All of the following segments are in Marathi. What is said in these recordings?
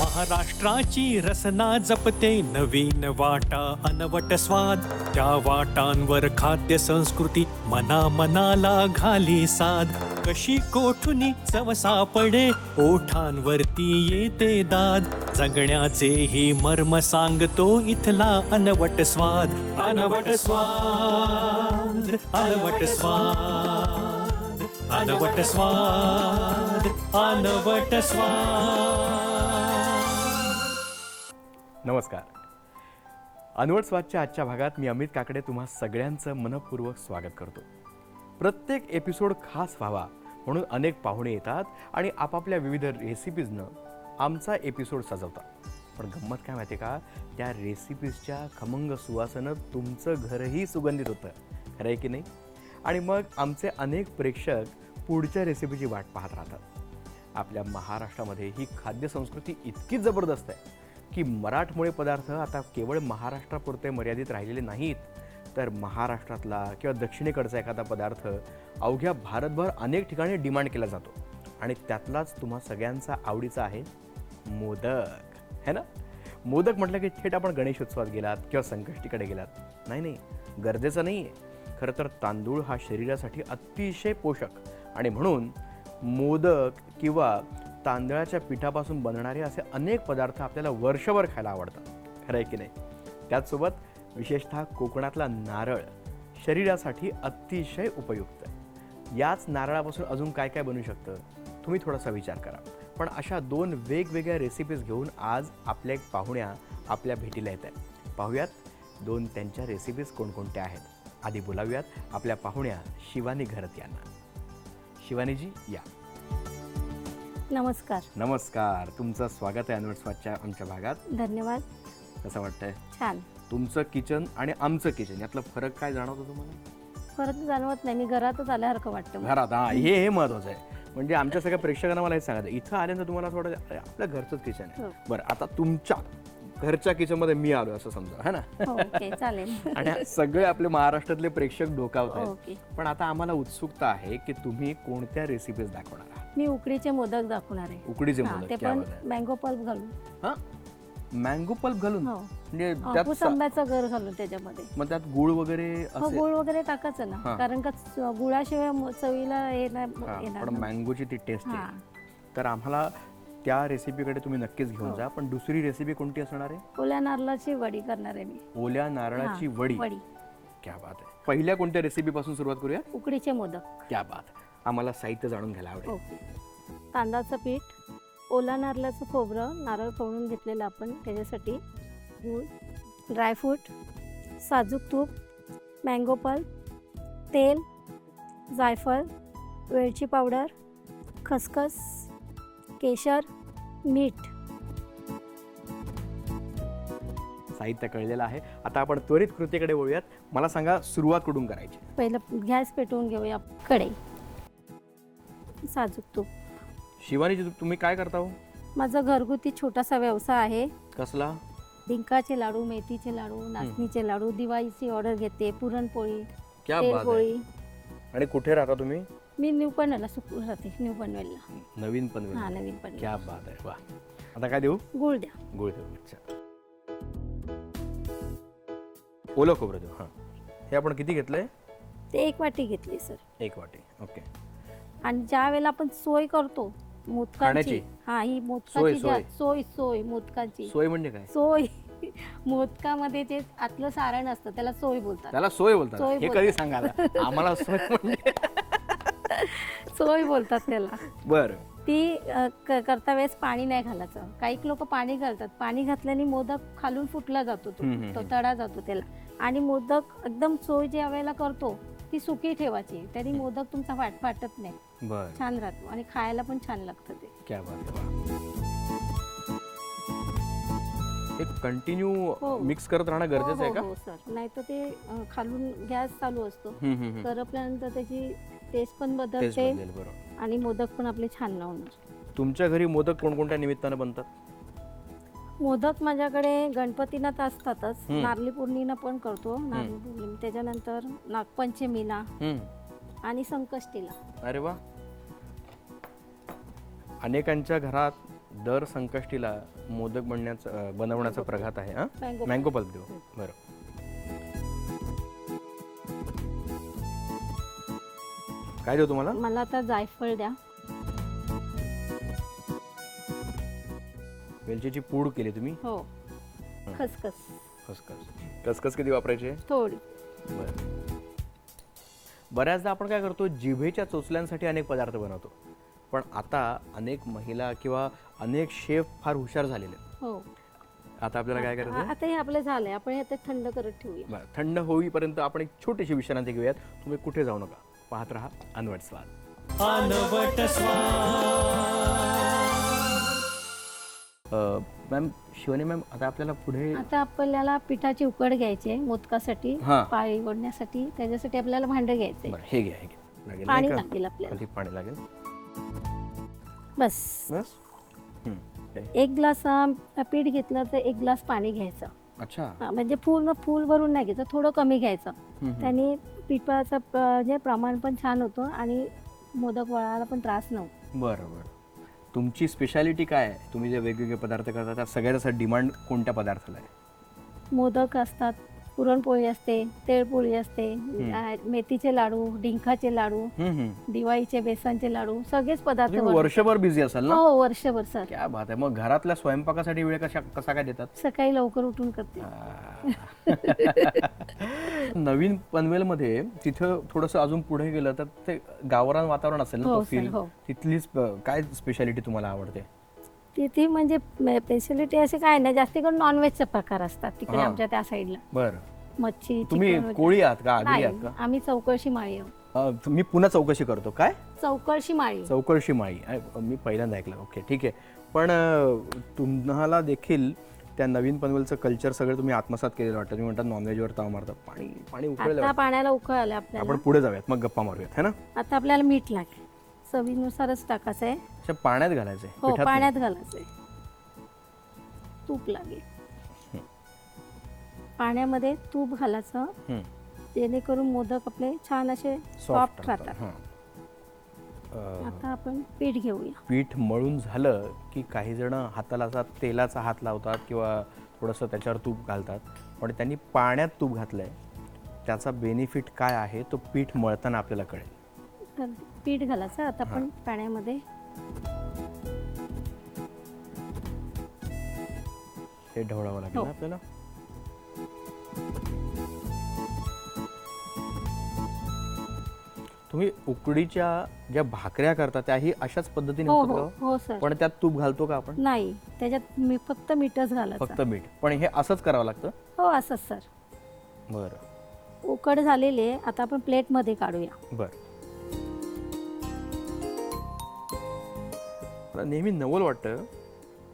महाराष्ट्राची रसना जपते नवीन वाटा अनवट स्वाद. त्या वाटांवर खाद्य संस्कृती मना मनाला घाली साध कशी कोठुनी चव सापडे? ओठांवरती येते दाद. जगण्याचे ही मर्म सांगतो इथला अनवट स्वाद. अनवट स्वाद अनवट स्वाद अनवट स्वाद अनवट स्वाद. नमस्कार. अनवट स्वादच्या आजच्या भागात मी अमित काकडे तुम्हा सगळ्यांचं मनपूर्वक स्वागत करतो. प्रत्येक एपिसोड खास व्हावा म्हणून अनेक पाहुणे येतात आणि आपापल्या विविध रेसिपीजनं आमचा एपिसोड सजवतात. पण गंमत काय माहिती का? त्या रेसिपीजच्या खमंग सुवासानं तुमचं घरही सुगंधित होतं. खरं आहे की नाही? आणि मग आमचे अनेक प्रेक्षक पुढच्या रेसिपीची वाट पाहत राहतात. आपल्या महाराष्ट्रामध्ये ही खाद्य संस्कृती इतकी जबरदस्त आहे की मराठमोळे पदार्थ आता केवळ महाराष्ट्रापुरते मर्यादित राहिलेले नाहीत. तर महाराष्ट्रातला किंवा दक्षिणेकडचा एखादा पदार्थ अवघ्या भारतभर अनेक ठिकाणी डिमांड केला जातो. आणि त्यातलाच तुम्हा सगळ्यांचा आवडीचा आहे मोदक. है ना? मोदक म्हटलं की थेट आपण गणेशोत्सवात गेलात किंवा संकष्टीकडे गेलात. नाही नाही. गरजेचं नाही आहे खरं तर तांदूळ हा शरीरासाठी अतिशय पोषक आणि म्हणून मोदक किंवा तांदळाच्या पिठापासून बनणारे असे अनेक पदार्थ आपल्याला वर्षभर खायला आवडतात. खरं आहे की नाही? त्याचसोबत विशेषतः कोकणातला नारळ शरीरासाठी अतिशय उपयुक्त आहे. याच नारळापासून अजून काय काय बनू शकतं? तुम्ही थोडासा विचार करा. पण अशा दोन वेगवेगळ्या रेसिपीज घेऊन आज आपल्या एक पाहुण्या आपल्या भेटीला येत आहेत. पाहूयात दोन त्यांच्या रेसिपीज कोणकोणत्या आहेत. आधी बोलावूयात आपल्या पाहुण्या शिवानी घरत यांना. शिवानीजी या. नमस्कार. नमस्कार. तुमचं स्वागत आहे अनवट स्वादच्या आमच्या भागात. धन्यवाद. कसं वाटतंय? छान. तुमचं किचन आणि आमचं किचन यातला फरक काय जाणवतो तुम्हाला? फरक जाणवत नाही. मी घरातच आल्यासारखं वाटतं मला. घरात हा हे हे महत्वाचं आहे. म्हणजे आमच्या सगळ्या प्रेक्षकांना मला हे सांगायचं इथं आल्यानंतर तुम्हाला थोडं अरे, आपलं घरचंच किचन आहे. हो. बरं आता तुमच्या घरच्या किचनमध्ये मी आलो असं समजा है ना? हो, ओके चालेल. आणि सगळे आपले महाराष्ट्रातले प्रेक्षक डोकावत आहेत. ओके. पण आता आम्हाला उत्सुकता आहे की तुम्ही कोणत्या रेसिपीज दाखवणार आहात? मी उकडीचे मोदक दाखवणार आहे. उकडीचे हा, मोदक ते क्या पण बात आहे. मँगो पल्प घालून. हा? मँगो पल्प घालून हो. म्हणजे त्यात हापूस सा- आंब्याचं घर घालून त्याच्यामध्ये. मग त्यात गुळ वगैरे हो गुळ वगैरे टाकायचं हा. ना कारण का च- गुळाशिवाय म- चवीला हे नाही हा, येणार पण ना. मँगोची ती टेस्ट हा. आहे तर आम्हाला त्या रेसिपीकडे तुम्ही नक्कीच घेऊन हो. जा पण दुसरी रेसिपी कोणती असणार आहे? ओल्या नारळाची वडी करणार आहे मी. ओल्या नारळाची हा, वडी. वडी. क्या बात आहे. पहिल्या कोणत्या रेसिपी पासून सुरुवात करूया? उकडीचे मोदक. क्या बात. आम्हाला साहित्य जाणून घ्यायला आवडेल. ओके. तांदळाचं पीठ. ओला नारळाचं खोबरं नारळ फोडून घेतलेलं आपण त्याच्यासाठी. गूळ ड्रायफ्रूट साजूक तूप मँगो पल्प तेल जायफळ वेलची पावडर खसखस केशर मीठ. साहित्य कळलेलं आहे. आता आपण त्वरित कृतीकडे वळूयात. मला सांगा सुरुवात कुठून करायची. पहिलं गॅस पेटवून घेऊया कढई. साजूक तूप. शिवानीजी तु- तुम्ही काय करता हो? माझा घरगुती छोटासा व्यवसाय आहे. कसला? डिंकाचे लाडू मेथीचे लाडू नाचणीचे लाडू दिवाळीची ऑर्डर घेते पुरणपोळी क्या बात आहे. तेलपोळी आणि कुठे राहता तुम्ही? मी न्यू पनवेलला सुक राहते न्यू पनवेलला. नवीन पनवेल हा नवीन पनवेल. क्या बात आहे. वा. आता काय देऊ? गुळ द्या गुळ देऊ अच्छा. ओलं खोबरं देऊ हां. हे आपण किती घेतलंय? ते एक वाटी घेतली सर. एक वाटी ओके. आणि ज्या वेळेला आपण सोय करतो मोदकांची. खाण्याची? हा ही सोय, मोदकाची ज्या- सोय. सोय सोय मोदकाची. सोय म्हणजे काय? सोय. मोदकामध्ये जे आतलं सारण असतं त्याला सोय बोलतात. त्याला सोय बोलतात. सोय हे कधी सांगायला? आम्हाला सोय म्हणजे? सोय बोलतात त्याला. बर. ती अ, क- करता वेळेस पाणी नाही घालायचं. काही लोक पाणी घालतात. पाणी घातल्याने मोदक खालून फुटला जातो तो. हम्म, हम्म, तो हम्म. तडा जातो त्याला. आणि मोदक एकदम सोय ज्या वेळेला करतो ती सुकी ठेवायची. तरी मोदक तुमचा फाट फाटत नाही. बर. छान राहतो आणि खायला पण छान लागतं ते. क्या बात आहे. हे कंटिन्यू हो. मिक्स करत राहणं गरजेचं आहे का? हो सर नाही तर ते अ, खालून गॅस चालू असतो. हम्म, हम्म, हम्म. करपल्यानंतर त्याची टेस्ट पण तेच बदलते बदलेल, बरोबर. आणि मोदक पण आपले छान नाही होणार तुमच्या घरी मोदक कोणकोणत्या निमित्तानं बनतात? मोदक माझ्याकडे गणपतीला तर असतातच. हम्म. नारळी पौर्णिमा पण करतो. नारळी पौर्णिमा. त्याच्यानंतर नागपंचमीला. हम्म. आणि संकष्टीला. अरे वा. अनेकांच्या घरात दर संकष्टीला मोदक बनण्याचा बनवण्याचा प्रघात आहे हा? मँगो पल्प देऊ. बरं. काय देऊ तुम्हाला? मला आता जायफळ द्या. वेलचीची पूड केली तुम्ही? हो. खसखस. खसखस. खसखस किती वापरायची? थोडी. बरं. बऱ्याचदा आपण काय करतो जिभेच्या चोचल्यांसाठी अनेक पदार्थ बनवतो. पण आता अनेक महिला किंवा अनेक शेफ फार हुशार झालेले आहेत. हो. आता आपल्याला काय करायचं? आता हे आपलं झालंय. आपण हे आता थंड करत ठेवूया. बरं थंड होईपर्यंत आपण एक छोटीशी विश्रांती घेऊयात. तुम्ही कुठे जाऊ नका. पाहत राहा अनवट स्वाद. अनवट अं, मॅम शिवने मॅम आता आपल्याला पुढे आता आपल्याला पिठाची उकड घ्यायची आहे मोदकासाठी हा. पाळी ओढण्यासाठी त्याच्यासाठी आपल्याला भांडं घ्यायचंय बरं हे घ्या हे घ्या लागेल पाणी नाही का? लागेल आपल्याला पाणी लागेल बस बस. हे. एक ग्लास अं, पीठ घेतलं तर एक ग्लास पाणी घ्यायचं अच्छा हा, म्हणजे पूर्ण फुल भरून नाही घ्यायचं थोडं कमी घ्यायचं हं, हं. त्याने पिठाचं प- जे प्रमाण पण छान होतं आणि मोदक वळायला पण त्रास नव्हतो बरं बरं तुमची स्पेशालिटी काय आहे? तुम्ही जे वेगवेगळे पदार्थ करता त्या सगळ्यात असं डिमांड कोणत्या पदार्थाला आहे? मोदक असतात. पुरणपोळी असते तेळपोळी असते आ, मेथीचे लाडू डिंकाचे लाडू. दिवाळीचे बेसनचे लाडू सगळेच पदार्थ तुम्ही. वर्षभर बिझी असाल ना? हो वर्षभर सर क्या बात आहे. मग घरातल्या स्वयंपाकासाठी वेळ कशा कसा काय देतात? सकाळी लवकर उठून करते. नवीन पनवेलमध्ये तिथं थोडंसं अजून पुढे गेलं तर ते गावरान वातावरण असेल ना हो तो सर, फील हो. तिथलीच अं, काय स्पेशालिटी तुम्हाला आवडते? तिथे म्हणजे स्पेशलिटी असे काय नाही. जास्त करून नॉनव्हेजचे प्रकार असतात तिकडे हा. आमच्या त्या साईडला बरं. मच्छी तुम्ही चिकन. कोळी आहात का? आगरी नाही आहात का? आम्ही चौकळशी माळी आहोत. अं, मी पुन्हा चौकशी करतो. काय? चौकळशी माळी. चौकळशी माळी. अ, मी पहिल्यांदा ऐकलं. ओके ठीक आहे. पण अ, तुम्हाला देखील त्या नवीन पनवेलचं कल्चर सगळं तुम्ही आत्मसात केलेलं वाटतं. तुम्ही म्हणतात नॉनव्हेजवर ताव मारतात. पाणी पाणी उकळलं आता पाण्याला उकळ आले आपण पुढे जाऊयात. मग गप्पा मारूयात. है ना? आता आपल्याला मीठ लागेल. चवीनुसारच टाकायचं आहे. अच्छा पाण्यात घालायचंय हो पिठात. पाण्यात घालायचंय तूप लागेल. पाण्यामध्ये तूप घालायचं. हं. जेणेकरून मोदक आपले छान असे सॉफ्ट राहतात. राहतात. हां. अ, आता आपण पीठ घेऊया. पीठ मळून झालं की काही जण हाताला असा तेलाचा हात लावतात किंवा थोडंसं त्याच्यावर तूप घालतात. पण त्यांनी पाण्यात तूप घातलंय. त्याचा बेनिफिट काय आहे? तो पीठ मळताना आपल्याला कळेल. तर पीठ घालायचं. आता आपण पाण्यामध्ये हे ढवळावं लागेल हो. ना आपल्याला? तुम्ही उकडीच्या ज्या भाकऱ्या करता त्याही अशाच पद्धतीने हो हो? हो सर. पण त्यात तूप घालतो का आपण? नाही त्याच्यात मी फक्त मीठच फक्त घालायचं मीठ. पण हे असंच करावं लागतं? हो असंच सर. बरं. उकड झालेली आता आपण प्लेटमध्ये काढूया. बरं. मला नेहमी नवल वाटतं.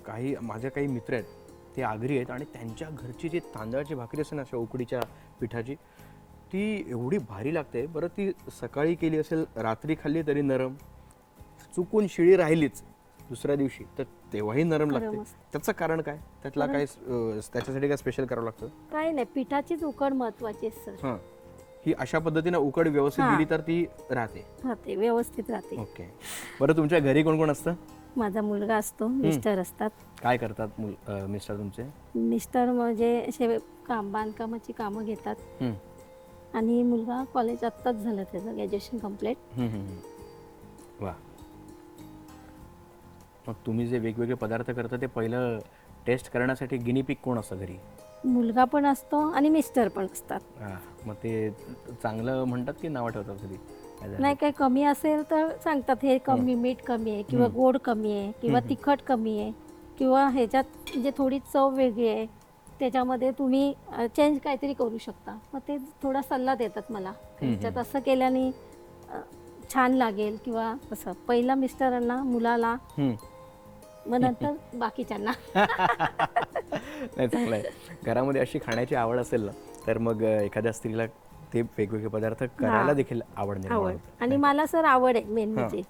काही माझे काही मित्र आहेत ते आगरी आहेत आणि त्यांच्या घरची जी तांदळाची भाकरी असते ना अशा उकडीच्या पिठाची ती एवढी भारी लागते. बरं ती सकाळी केली असेल रात्री खाल्ली तरी नरम. चुकून शिळी राहिलीच दुसऱ्या दिवशी तर तेव्हाही नरम लागते. त्याचं कारण काय? त्यातला काय त्याच्यासाठी काय स्पेशल करावं लागतं? काही नाही पिठाचीच उकड महत्वाची सर. हां. अशा पद्धतीने उकड व्यवस्थित. दिली तर ती राहते. राहते व्यवस्थित राहते. ओके. बरं तुमच्या घरी कोण कोण असतं? माझा मुलगा असतो मिस्टर असतात. काय करतात मुल अं, मिस्टर तुमचे? मिस्टर म्हणजे असे काम बांधकामाची कामं घेतात. आणि मुलगा कॉलेज आत्ताच झालं त्याचं ग्रॅज्युएशन कंप्लीट. वा. मग तुम्ही जे वेगवेगळे पदार्थ करता ते पहिलं टेस्ट करण्यासाठी गिनीपिक कोण असतं घरी? मुलगा पण असतो आणि मिस्टर पण असतात. हां. मग ते चांगलं म्हणतात की नावं ठेवतात कधी? नाही काही कमी असेल तर सांगतात हे कमी मीठ कमी आहे किंवा गोड कमी आहे किंवा तिखट कमी आहे किंवा ह्याच्यात म्हणजे थोडी चव वेगळी आहे त्याच्यामध्ये तुम्ही चेंज काहीतरी करू शकता. मग ते थोडा सल्ला देतात मला. ह्याच्यात असं केल्याने छान लागेल किंवा असं पहिला मिस्टरांना मुलाला. मग नंतर बाकीच्यांना. नाही चांगलं आहे. घरामध्ये अशी खाण्याची आवड असेल ना तर मग एखाद्या स्त्रीला ते वेगवेगळे पदार्थ करायला देखील आवड निर्माण आवड. होते. आणि मला सर आवड आहे मेन म्हणजे.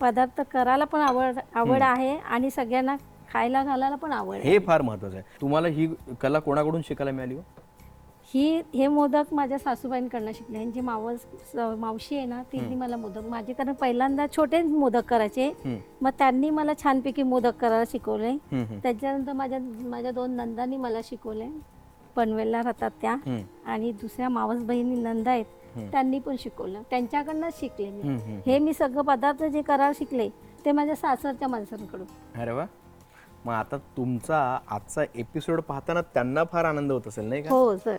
पदार्थ करायला पण आवड आवड आहे आणि सगळ्यांना खायला घालायला पण आवड आहे. हे फार महत्वाचं आहे. तुम्हाला ही कला कोणाकडून शिकायला मिळाली हो? ही हे मोदक माझ्या सासूबाईंकडनं शिकले. यांची मावस स- मावशी आहे ना तिने मला मोदक माझे कारण पहिल्यांदा छोटे मोदक करायचे. हम्म. मग त्यांनी मला छानपैकी मोदक करायला शिकवले. हम्म, हम्म. त्याच्यानंतर माझ्या माझ्या दोन नंदांनी मला शिकवले. पनवेलला राहतात त्या. आणि दुसऱ्या मावस बहिणी नंदा आहेत त्यांनी पण शिकवलं. त्यांच्याकडनं शिकले मी. हे मी सगळं पदार्थ जे करायला शिकले ते माझ्या सासरच्या माणसांकडून. अरे वा. मग आता तुमचा आजचा एपिसोड पाहताना त्यांना फार आनंद होत असेल नाही का? हो सर.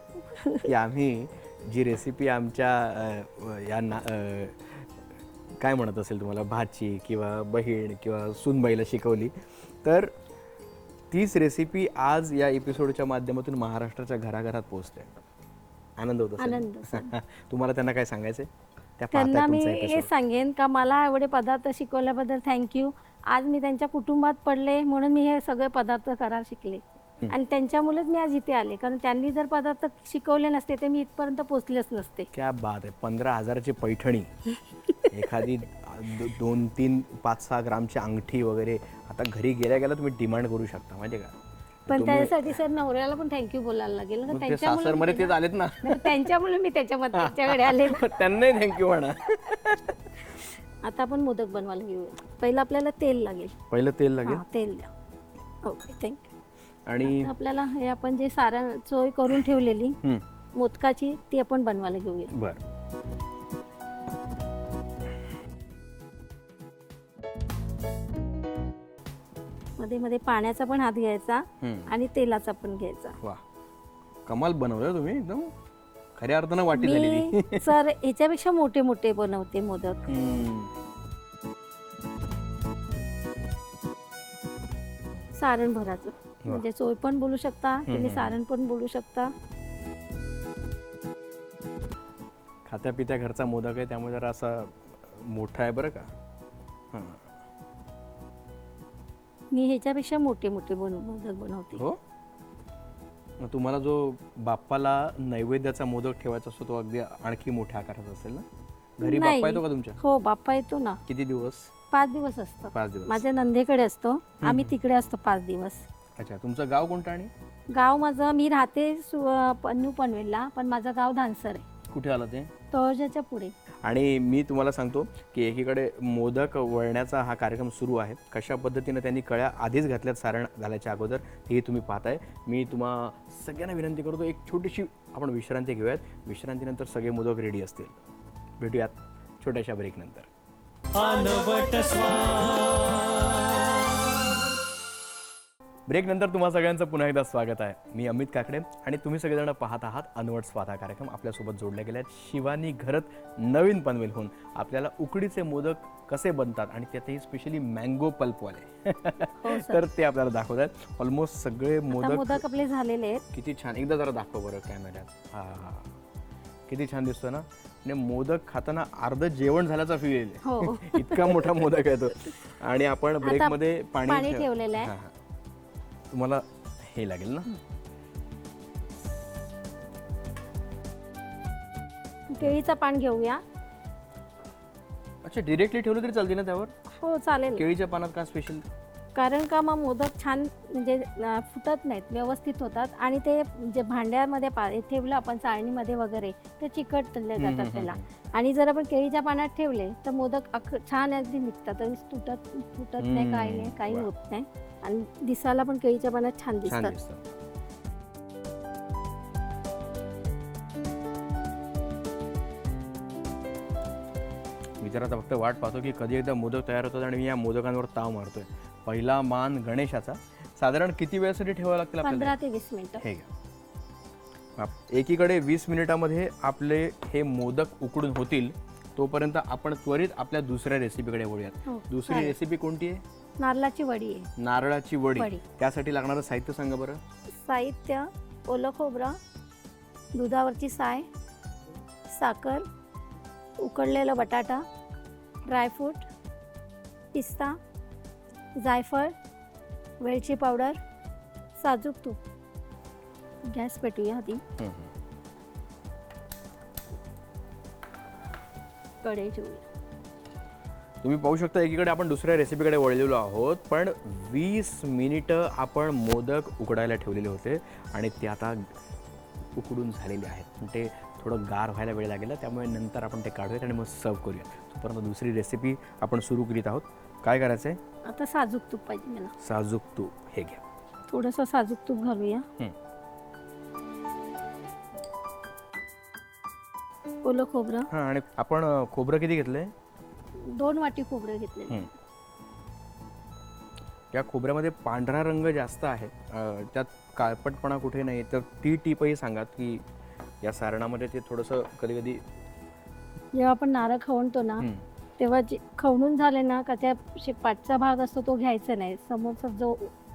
की आम्ही जी रेसिपी आमच्या या ना काय म्हणत असेल तुम्हाला? भाची किंवा बहीण किंवा सुनबाईला शिकवली. तर तीच रेसिपी आज या एपिसोडच्या माध्यमातून महाराष्ट्राच्या घराघरात पोहोचते. आनंद होत आनंद, तुम्हाला त्यांना काय सांगायचंय? त्या त्यांना पाहताय मी तुमचा हे episode. सांगेन का मला एवढे पदार्थ शिकवल्याबद्दल थँक्यू आज मी त्यांच्या कुटुंबात पडले म्हणून मी हे सगळे पदार्थ करायला शिकले. आणि त्यांच्यामुळेच मी आज इथे आले. कारण त्यांनी जर पदार्थ शिकवले नसते तर मी इथपर्यंत पोहोचलेच नसते. क्या बात आहे. पंधरा हजाराची पैठणी. एखादी दो- दोन तीन पाच सहा ग्रामची अंगठी वगैरे आता घरी गेल्या गेल्या तुम्ही डिमांड करू शकता माहिती का? पण त्यासाठी सर नवऱ्याला पण थँक्यू बोलायला लागेल ना मग ते त्यांच्यामुळे सासरमध्ये तेच आलेत ना त्यांच्या- त्यांच्यामुळे मी त्याच्यामध्ये त्याच्याकडे आले. त्यांनाही थँक्यू म्हणा. आता आपण मोदक बनवायला घेऊया. पहिलं आपल्याला तेल लागेल. पहिलं तेल लागेल? हा, तेल द्या. ओके थँक्यू आणि आपल्याला हे आपण जे सारण सोय करून ठेवलेली मोदकाची ती आपण बनवायला घेऊया. बर. मध्ये मध्ये पाण्याचा पण हात घ्यायचा. आणि तेलाचा पण घ्यायचा. वा. कमाल बनवलं तुम्ही एकदम खऱ्या अर्थानं वाटी झालेली. मी सर ह्याच्यापेक्षा मोठे मोठे बनवते मोदक. हम्म. सारण भराचं म्हणजे चोय पण बोलू शकता तुम्ही सारण पण बोलू शकता. खात्या पित्या घरचा मोदक आहे त्यामुळे जरा असा मोठा आहे बरं का. हां. मी ह्याच्यापेक्षा मोठे मोठे बन मोदक बनवते. हो? मग तुम्हाला जो बाप्पाला नैवेद्याचा मोदक ठेवायचा असतो तो अगदी आणखी मोठ्या आकाराचा असेल ना? घरी. बाप्पा येतो का तुमच्या? हो बाप्पा येतो ना. किती दिवस? पाच दिवस असतो. पाच दिवस. माझ्या नंदेकडे असतो. आम्ही तिकडे असतो पाच दिवस. अच्छा तुमचं गाव कोणतं आणि? गाव माझं मी राहते सु- पन्नू पनवेलला पण माझं गाव धानसर आहे. कुठे आलं ते? तळजाच्या पुढे. आणि मी तुम्हाला सांगतो की एकीकडे मोदक वळण्याचा हा कार्यक्रम सुरू आहे. कशा पद्धतीनं त्यांनी कळ्या आधीच घातल्यात सारण घालायच्या अगोदर हे तुम्ही पाहताय. मी तुम्हा सगळ्यांना विनंती करतो एक छोटीशी आपण विश्रांती घेऊयात. विश्रांतीनंतर सगळे मोदक रेडी असतील. भेटूयात छोट्याशा ब्रेकनंतर ब्रेक नंतर तुम्हा सगळ्यांचं पुन्हा एकदा स्वागत आहे. मी अमित काकडे आणि तुम्ही सगळेजण पाहत आहात अनवट स्वादा कार्यक्रम. आपल्यासोबत जोडले गेले आहेत शिवानी घरत नवीन पनवेलहून. आपल्याला उकडीचे मोदक कसे बनतात आणि त्यातही स्पेशली मँगो पल्पवाले. हो तर ते आपल्याला दाखवत आहेत. ऑलमोस्ट सगळे मोदक मोदक आपले झालेले आहेत. किती छान. एकदा जरा दाखव बरं कॅमेऱ्यात हा हा किती छान दिसतो ना? आणि मोदक खाताना अर्ध जेवण झाल्याचा फील येईल. हो. इतका मोठा मोदक आहे तो. आणि आपण ब्रेकमध्ये पाणी पाणी ठेव- ठेवलेलं आहे. तुम्हाला हे लागेल ना? केळीचं पान घेऊया. अच्छा डिरेक्टली ठेवलं तरी चालते ना त्यावर? हो चालेल. केळीच्या पानात का स्पेशल कारण का मग मोदक छान म्हणजे अं, फुटत नाहीत व्यवस्थित होतात. आणि ते जे भांड्यामध्ये पा ठेवलं आपण चाळणीमध्ये वगैरे ते चिकटले जातात त्याला. आणि जर आपण केळीच्या पानात ठेवले तर मोदक अख छान अगदी निघतात. आणि तुटत तुटत नाही काही नाही काही वा. होत नाही. आणि दिसायला पण केळीच्या पानात छान छान दिसतात. दिसतं फक्त वाट पाहतो की कधी एकदा मोदक तयार होतात आणि मी या मोदकांवर ताव मारतोय. पहिला मान गणेशाचा. साधारण किती वेळासाठी ठेवावं लागतील आपल्याला? पंधरा ते वीस मिनिटं. हे घ्या. आप- एकीकडे वीस मिनिटामध्ये आपले हे मोदक उकडून होतील तोपर्यंत आपण त्वरित आपल्या दुसऱ्या रेसिपीकडे वळूयात. हो, दुसरी चालेल. रेसिपी कोणती आहे? नारळाची वडी आहे. नारळाची वडी. वडी. त्यासाठी लागणारं साहित्य सांगा बरं. साहित्य ओलं खोबरं दुधावरची साय साखर उकडलेला बटाटा ड्रायफ्रूट पिस्ता जायफळ वेलची पावडर साजूक तूप. गॅस पेटूया आधी. कढई ठेवूया. तुम्ही पाहू शकता एकीकडे आपण दुसऱ्या रेसिपीकडे वळलेलो आहोत पण वीस मिनिटं आपण मोदक उकडायला ठेवलेले होते आणि ते आता उकडून झालेले आहेत. पण ते थोडं गार व्हायला वेळ लागेल त्यामुळे नंतर आपण ते काढूयात आणि मग सर्व करूया तोपर्यंत दुसरी रेसिपी आपण सुरू करीत आहोत. काय करायचं आहे आता साजूक तूप पाहिजे मला. साजूक तूप हे घ्या. थोडंसं साजूक तूप घालूया. ओलं खोबरं. हां आणि आपण खोबरं किती घेतलं आहे दोन वाटी खोबरं घेतले हं. या खोबऱ्यामध्ये पांढरा रंग जास्त आहे. अं, त्यात काळपटपणा कुठे नाही तर ती टीपही सांगात की या सारणामध्ये ते थोडंसं कधी कधी जेव्हा आपण नारळ खवणतो ना तेव्हा जे खवणून झाले ना का त्या शे- पाठचा भाग असतो तो घ्यायचा नाही. समोरचा जो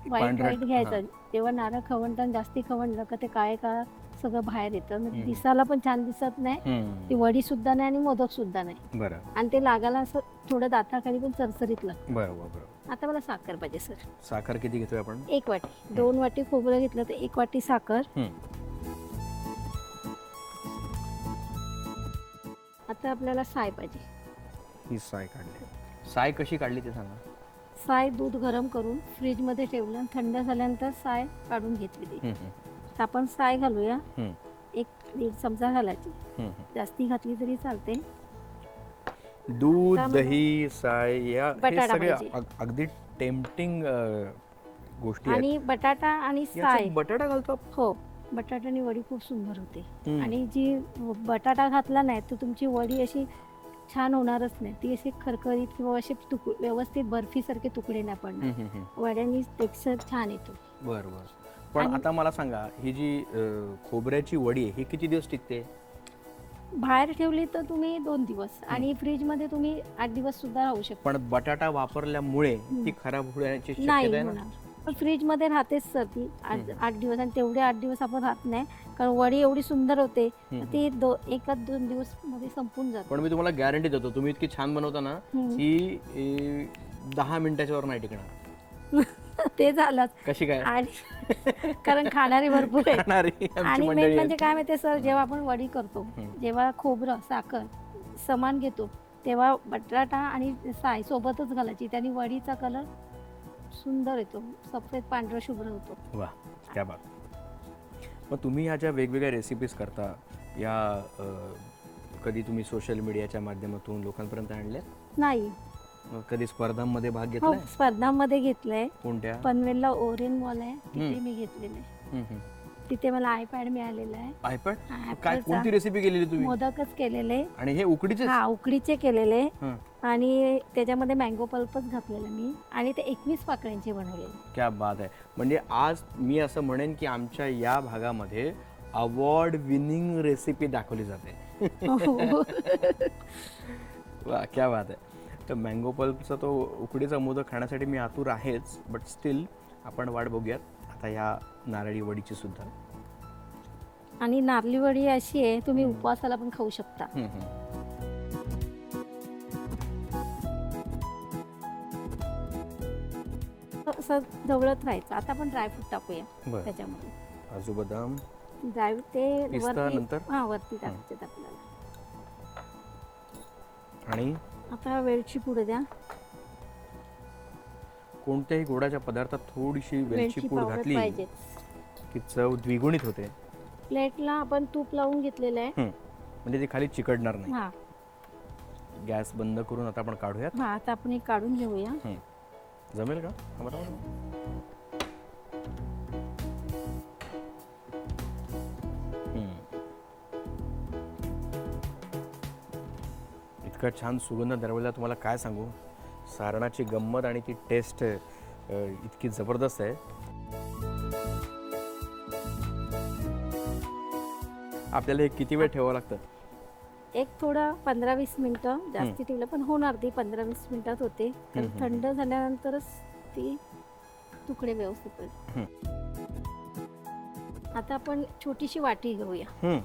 वाईट पांढरा- वाईट घ्यायचा तेव्हा नारळ खवणताना जास्ती खवणलं का ते काय का सगळं बाहेर येतं. मग दिसायला पण छान दिसत नाही. ती वडी सुद्धा नाही आणि मोदक सुद्धा नाही. बरं. आणि ते लागायला असं थोडं दाताखाली पण चरचरीत लागतं. बरं बरं बरं. आता मला साखर पाहिजे सर. साखर किती घेतोय आपण? एक वाटी. दोन वाटी खोबरं घेतलं तर एक वाटी साखर. आता आपल्याला साय पाहिजे. ही साय काढली. साय कशी काढली ते सांगा. साय दूध गरम करून फ्रीजमध्ये ठेवलं आणि थंड झाल्यानंतर साय काढून घेतली ती तर आपण साय घालूया. एक दीड चमचा घालायची. जास्ती घातली तरी चालते दूध दही साय या हे सगळे अगदी टेम्पटिंग गोष्टी आणि बटाटा आणि साय बटाटा घालतो? हो. बटाट्याने वडी खूप सुंदर होते. आणि जी बटाटा घातला नाही तर तुमची वडी अशी छान होणारच नाही. ती अशी खरखरीत किंवा तुक व्यवस्थित बर्फीसारखे तुकडे नाही पडणार. वड्यांनी टेक्स्चर छान येतो. बरं बरं. पण आणि- आता मला सांगा ही जी अं, खोबऱ्याची वडी आहे ही किती दिवस टिकते? बाहेर ठेवली तर तुम्ही दोन दिवस आणि फ्रीजमध्ये तुम्ही आठ दिवस सुद्धा राहू शकता. पण बटाटा वापरल्यामुळे ती खराब होण्याची नाही शक्यता आहे ना? होणार. पण फ्रीजमध्ये राहतेच सर ती. आठ आठ दिवस आणि तेवढे आठ दिवस आपण राहत नाही. कारण वडी एवढी सुंदर होते ती दो एकाच दोन दिवसमध्ये संपून जाते. पण मी तुम्हाला गॅरंटी देतो तुम्ही इतकी छान बनवता ना हम्म. दहा मिनिटाच्या वर नाही टिकणार. ते झालंच. कशी काय? आणि कारण खाणारे भरपूर आहे आणि मेन. म्हणजे काय माहितीये सर जेव्हा आपण वडी करतो जेव्हा खोबरं साखर समान घेतो तेव्हा बटाटा आणि साय सोबतच घालायची. त्याने वडीचा कलर सुंदर येतो. सफेद पांढरा शुभ्र होतो. वा क्या बात. मग तुम्ही ह्या ज्या वेगवेगळ्या रेसिपीज करता या कधी तुम्ही सोशल मीडियाच्या माध्यमातून लोकांपर्यंत आणल्या नाही. कधी स्पर्धांमध्ये भाग हो घेतलाय? स्पर्धांमध्ये घेतलंय. कोणत्या? पनवेलला ओरेन मॉल आहे. तिथे. मी घेतलेलं आहे. तिथे मला आयपॅड मिळालेला आहे. आयपॅड काय. कोणती रेसिपी केलेली तुम्ही? मोदकच केलेले. आणि हे उकडीचे हा उकडीचे केलेले. आणि त्याच्यामध्ये मँगो पल्पच घातलेलं मी. आणि ते एकवीस पाकळ्यांचे बनवलेले. क्या बात आहे. म्हणजे आज मी असं म्हणेन की आमच्या या भागामध्ये अवॉर्ड विनिंग रेसिपी दाखवली जाते. हो. वा क्या बात आहे. तर मँगो पल्पचा तो उकडीचा मोदक खाण्यासाठी मी आतुर आहेच बट स्टील आपण वाट बघूयात. आता या नारळी वडीची सुद्धा. आणि नारली वडी अशी आहे तुम्ही उपवासाला पण खाऊ शकता. हम्म, हम्म. असं जवळत राहायचं. आता आपण ड्रायफ्रूट टाकूया बरं. त्याच्यामध्ये. काजू बदाम ड्राय ते पिस्ता वरती नंतर? हा वरती टाकायचे आपल्याला. आणि? आता वेळची पुढे द्या. कोणत्याही गोडाच्या पदार्थात थोडीशी वेलची वेळची पूड घातली की चव द्विगुणित होते. प्लेटला आपण तूप लावून घेतलेलं आहे. म्हणजे ती खाली चिकटणार नाही. हा. गॅस बंद करून आता आपण काढूयात. हा आता आपण हे काढून घेऊया. जमेल का? आम्हाला इतका छान सुगंध दरवळला तुम्हाला काय सांगू? सारणाची गंमत आणि ती टेस्ट इतकी जबरदस्त आहे. आपल्याला हे किती वेळ ठेवावं लागतं? एक थोडं पंधरा वीस मिनिटं जास्ती ठेवलं पण होणार ती पंधरा वीस मिनिटात होते. कारण थंड झाल्यानंतरच ती तुकडे व्यवस्थित. आता आपण छोटीशी वाटी घेऊया.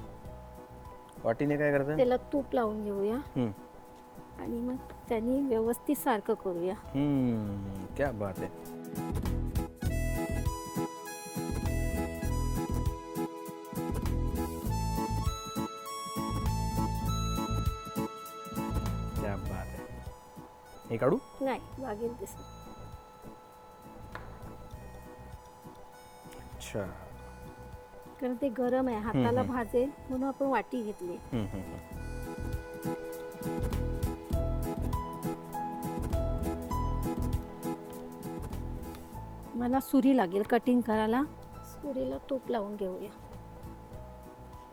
वाटीने काय करायचं त्याला तूप लावून घेऊया. आणि मग त्यांनी व्यवस्थित सारखं करूया. हम्म, क्या बात है क्या बात है हे काढू? नाही लागेल तसं अच्छा. कारण ते गरम आहे हाताला भाजेल म्हणून आपण वाटी घेतली. हम्म, हम्म, हम्म. मला सुरी लागेल कटिंग करायला. सुरीला तूप लावून घेऊया.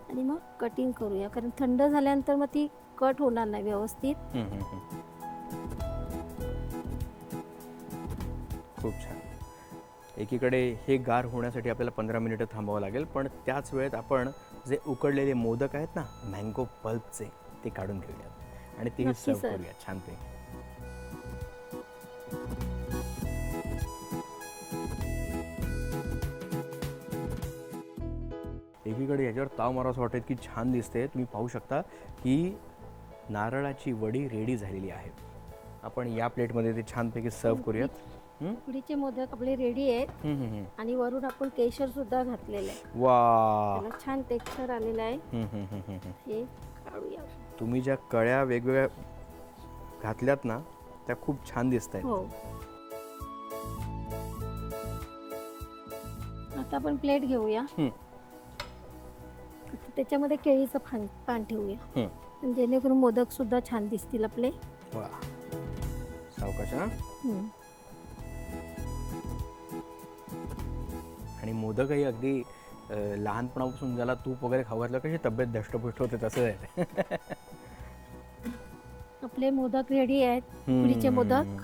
आणि मग कटिंग करूया कारण थंड झाल्यानंतर मग ती कट होणार नाही व्यवस्थित. खूप छान. एकीकडे हे गार होण्यासाठी आपल्याला पंधरा मिनिटं थांबावं लागेल पण त्याच वेळेत आपण जे उकडलेले मोदक आहेत ना मँगो पल्पचे ते काढून घेऊयात. आणि तेही नक्की, सर्व सर. करूया छानपैकी एकीकडे याच्यावर ताव मारा असं वाटत की छान दिसते तुम्ही पाहू शकता की नारळाची वडी रेडी झालेली आहे. आपण या प्लेटमध्ये ते छानपैकी सर्व करूयात? उकडीचे मोदक आपले रेडी आहेत. आणि वरून आपण केशर सुद्धा घातलेलं आहे. वा छान टेक्स्चर आलेलं आहे. हं, काढूया. तुम्ही ज्या कळ्या वेगवेगळ्या घातल्यात ना त्या खूप छान दिसत आहेत. हो. आता आपण प्लेट घेऊया. त्याच्यामध्ये केळीचं पान पान ठेवूया. हं. जेणेकरून मोदक सुद्धा छान दिसतील आपले. वा. सावकाश हा. हं. आणि मोदकही अगदी अं, लहानपणापासून ज्याला तूप वगैरे खाऊ घातलं कशी तब्येत दष्टपुष्ट होते तसं आहे आपले मोदक रेडी आहेत. उकडीचे मोदक.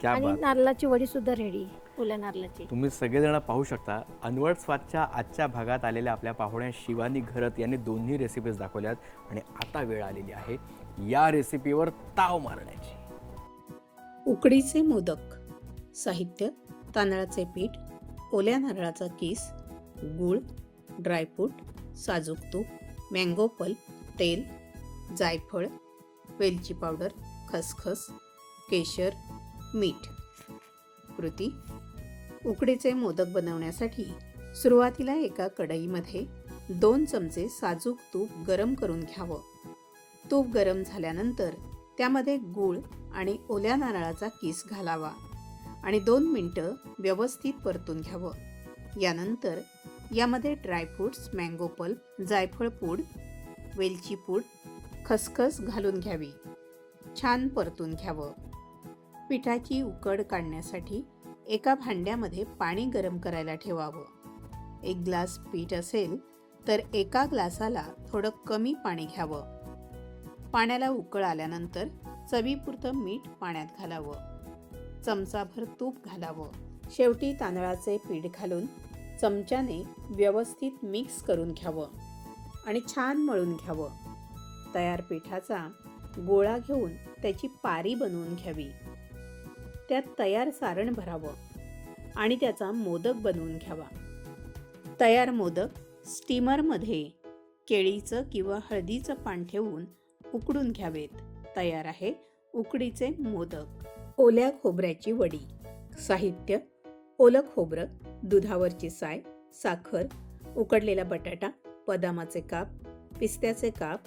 क्या आणि बात. नारळाची वडी सुद्धा रेडी ओल्या नारळाची तुम्ही सगळेजण पाहू शकता अनवट स्वादच्या आजच्या भागात आलेल्या आपल्या पाहुण्या शिवानी घरत यांनी दोन्ही रेसिपीज दाखवल्यात आणि आता वेळ आलेली आहे या रेसिपीवर ताव मारण्याची. उकडीचे मोदक साहित्य तांदळाचे पीठ ओल्या नारळाचा किस गूळ ड्रायफ्रूट साजूक तूप मँगो पल्प तेल जायफळ वेलची पावडर खसखस केशर मीठ. कृती उकडीचे मोदक बनवण्यासाठी सुरुवातीला एका कढईमध्ये दोन चमचे साजूक तूप गरम करून घ्यावं. तूप गरम झाल्यानंतर त्यामध्ये गूळ आणि ओल्या नारळाचा किस घालावा आणि दोन मिनटं व्यवस्थित परतून घ्यावं. यानंतर यामध्ये ड्रायफ्रूट्स मँगो पल्प जायफळ पूड वेलची पूड खसखस घालून घ्यावी. छान परतून घ्यावं. पिठाची उकड काढण्यासाठी एका भांड्यामध्ये पाणी गरम करायला ठेवावं. एक ग्लास पीठ असेल तर एका ग्लासाला थोडं कमी पाणी घ्यावं. पाण्याला उकळ आल्यानंतर चवीपुरतं मीठ पाण्यात घालावं. चमचाभर तूप घालावं. शेवटी तांदळाचे पीठ घालून चमच्याने व्यवस्थित मिक्स करून घ्यावं आणि छान मळून घ्यावं. तयार पिठाचा गोळा घेऊन त्याची पारी बनवून घ्यावी. त्यात तयार सारण भरावं आणि त्याचा मोदक बनवून घ्यावा. तयार मोदक स्टीमरमध्ये केळीचं किंवा हळदीचं पान ठेवून उकडून घ्यावेत. तयार आहे उकडीचे मोदक. ओल्या खोबऱ्याची वडी. साहित्य. ओलं खोबरं दुधावरची साय साखर उकडलेला बटाटा बदामाचे काप पिस्त्याचे काप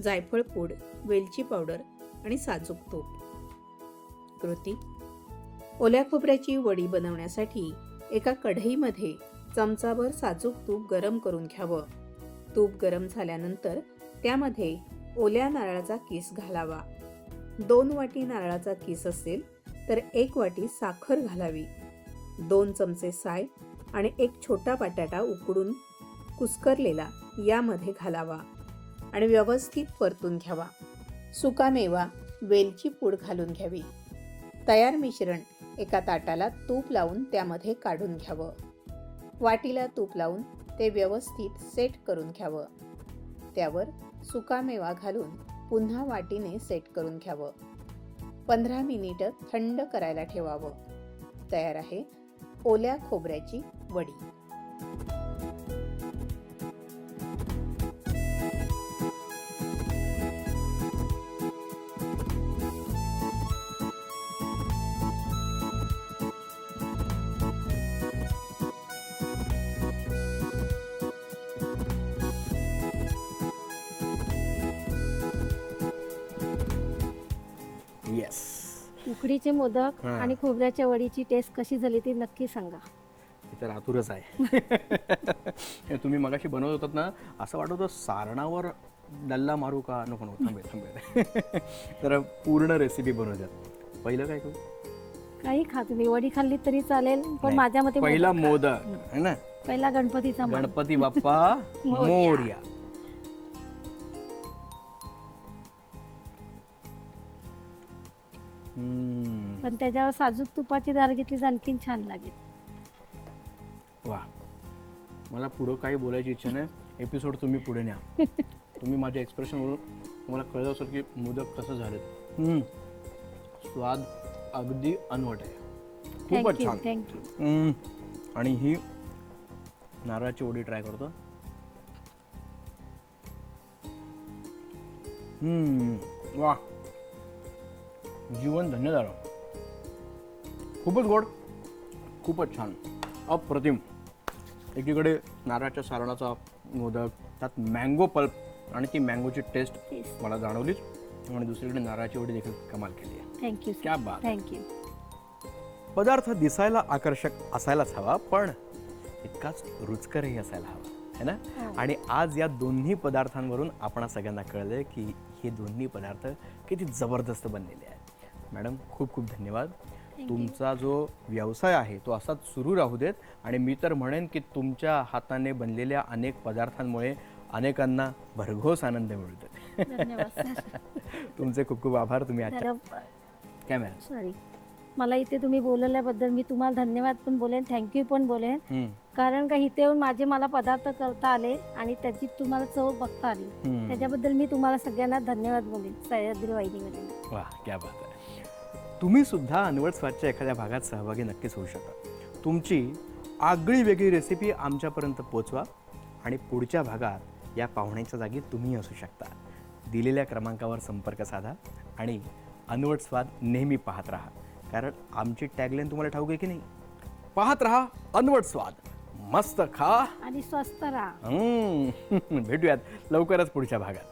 जायफळ पूड वेलची पावडर आणि साजूक तूप. कृती ओल्या खोबऱ्याची वडी बनवण्यासाठी एका कढईमध्ये चमचाभर साजूक तूप गरम करून घ्यावं. तूप गरम झाल्यानंतर त्यामध्ये ओल्या नारळाचा किस घालावा. दोन वाटी नारळाचा किस असेल तर एक वाटी साखर घालावी. दोन चमचे साय आणि एक छोटा बटाटा उकडून कुस्करलेला यामध्ये घालावा आणि व्यवस्थित परतून घ्यावा. सुकामेवा वेलची पूड घालून घ्यावी. तयार मिश्रण एका ताटाला तूप लावून त्यामध्ये काढून घ्यावं. वाटीला तूप लावून ते व्यवस्थित सेट करून घ्यावं. त्यावर सुकामेवा घालून पुन्हा वाटीने सेट करून घ्यावं. पंधरा मिनिटं थंड करायला ठेवावं. तयार आहे ओल्या खोबऱ्याची वडी. उकडीचे मोदक हा. आणि खोबऱ्याच्या वडीची टेस्ट कशी झाली ती नक्की सांगा. मी तर आतुरच आहे. तुम्ही मगाशी बनवत होतात ना असं वाटत होतं सारणावर डल्ला मारू का? नको नको थांबे थांबे तर पूर्ण रेसिपी बनवतात पहिलं काय करू? काही खा तुम्ही वडी खाल्ली तरी चालेल पण नाही, माझ्या मते पहिला मोदक है ना? पहिला गणपतीचा मान. गणपती बाप्पा मोरया. मोर्या. हम्म, पण त्याच्यावर साजूक तुपाची दार घेतली तर आणखीन छान लागेल. वा. मला पुढं काही बोलायची इच्छा नाही. एपिसोड तुम्ही पुढे न्या. तुम्ही माझ्या एक्सप्रेशनवरून तुम्हाला कळलं असेल की मोदक कसं हम्म, स्वाद अगदी अनवट आहे. खूपच थँक्यू छान. थँक्यू हम्म, आणि ही नारळाची ओढी ट्राय करतो. हम्म, वा. जीवन धन्य झालं. खूपच गोड खूपच छान अप्रतिम. एकीकडे नारळाच्या सारणाचा मोदक त्यात मँगो पल्प आणि ती मँगोची टेस्ट. मला जाणवलीच. आणि दुसरीकडे नारळाची ओढी देखील कमाल केली आहे. थँक्यू क्या बात. थँक्यू पदार्थ दिसायला आकर्षक असायलाच हवा पण इतकाच रुचकरही असायला हवा है ना? हो. आणि आज या दोन्ही पदार्थांवरून आपण सगळ्यांना कळलंय की हे दोन्ही पदार्थ किती जबरदस्त बनलेले आहेत. मॅडम खूप खूप धन्यवाद. तुमचा जो व्यवसाय आहे तो असाच सुरू राहू देत आणि मी तर म्हणेन की तुमच्या हाताने बनलेल्या अनेक पदार्थांमुळे अनेकांना भरघोस आनंद मिळतो. तुमचे खूप खूप आभार. तुम्ही मॅडम सॉरी मला इथे तुम्ही बोलवल्याबद्दल मी तुम्हाला धन्यवाद पण बोलेन थँक्यू पण बोलेन. कारण का इथे येऊन माझे मला पदार्थ करता आले आणि त्याची तुम्हाला चव बघता आली. त्याच्याबद्दल मी तुम्हाला सगळ्यांना धन्यवाद बोलेन सह्याद्री वाहिनीमध्ये वा क्या बात आहे. तुम्ही सुद्धा अनवट स्वादच्या एखाद्या भागात सहभागी नक्कीच होऊ शकता. तुमची आगळी वेगळी रेसिपी आमच्यापर्यंत पोचवा आणि पुढच्या भागात या पाहुण्यांच्या जागी तुम्ही असू शकता. दिलेल्या क्रमांकावर संपर्क साधा आणि अनवट स्वाद नेहमी पाहत राहा. कारण आमची टॅगलाईन तुम्हाला ठाऊक आहे की नाही? पाहत राहा अनवट स्वाद. मस्त खा. आणि स्वस्त राहा. भेटूयात लवकरच पुढच्या भागात.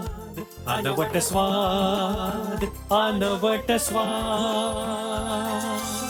अनवट स्वाद अनवट स्वाद